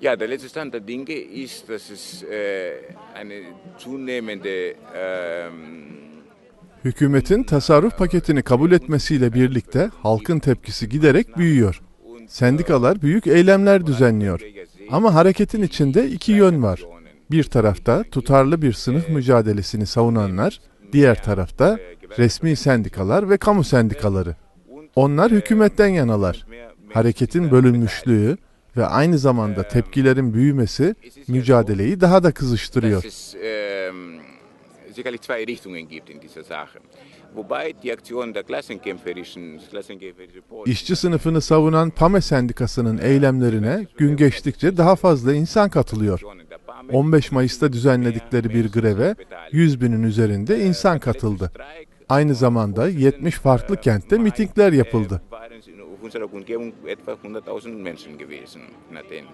Ja, der letzte Stand der Dinge ist, dass es äh, eine zunehmende ähm, Hükümetin tasarruf paketini kabul etmesiyle birlikte halkın tepkisi giderek büyüyor. Sendikalar büyük eylemler düzenliyor. Ama hareketin içinde iki yön var. Bir tarafta tutarlı bir sınıf mücadelesini savunanlar, diğer tarafta resmi sendikalar ve kamu sendikaları. Onlar hükümetten yanalar. Hareketin bölünmüşlüğü ve aynı zamanda tepkilerin büyümesi mücadeleyi daha da kızıştırıyor. Polen- İşçi sınıfını savunan PAME sendikasının eylemlerine gün geçtikçe daha fazla insan katılıyor. 15 Mayıs'ta düzenledikleri bir greve 100 binin üzerinde insan katıldı. Aynı zamanda 70 farklı kentte mitingler yapıldı. Unserer Umgebung etwa 100.000 Menschen gewesen in Athen.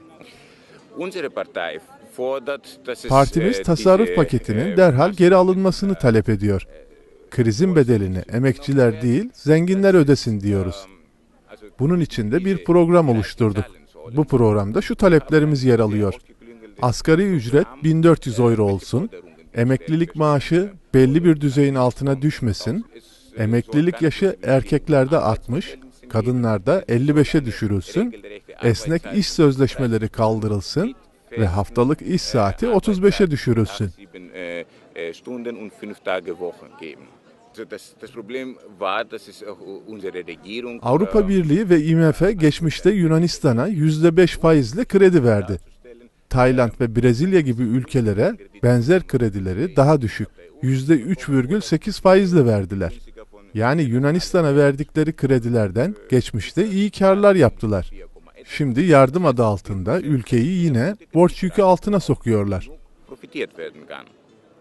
Unsere Partei fordert, dass es Partimiz äh, tasarruf paketinin äh, derhal geri alınmasını talep ediyor. Krizin bedelini emekçiler değil, zenginler ödesin diyoruz. Bunun için de bir program oluşturduk. Bu programda şu taleplerimiz yer alıyor. Asgari ücret 1400 euro olsun, emeklilik maaşı belli bir düzeyin altına düşmesin, emeklilik yaşı erkeklerde 60, kadınlarda 55'e düşürülsün, esnek iş sözleşmeleri kaldırılsın ve haftalık iş saati 35'e düşürülsün. Avrupa Birliği ve IMF geçmişte Yunanistan'a %5 faizle kredi verdi. Tayland ve Brezilya gibi ülkelere benzer kredileri daha düşük %3,8 faizle verdiler. Yani Yunanistan'a verdikleri kredilerden geçmişte iyi karlar yaptılar. Şimdi yardım adı altında ülkeyi yine borç yükü altına sokuyorlar.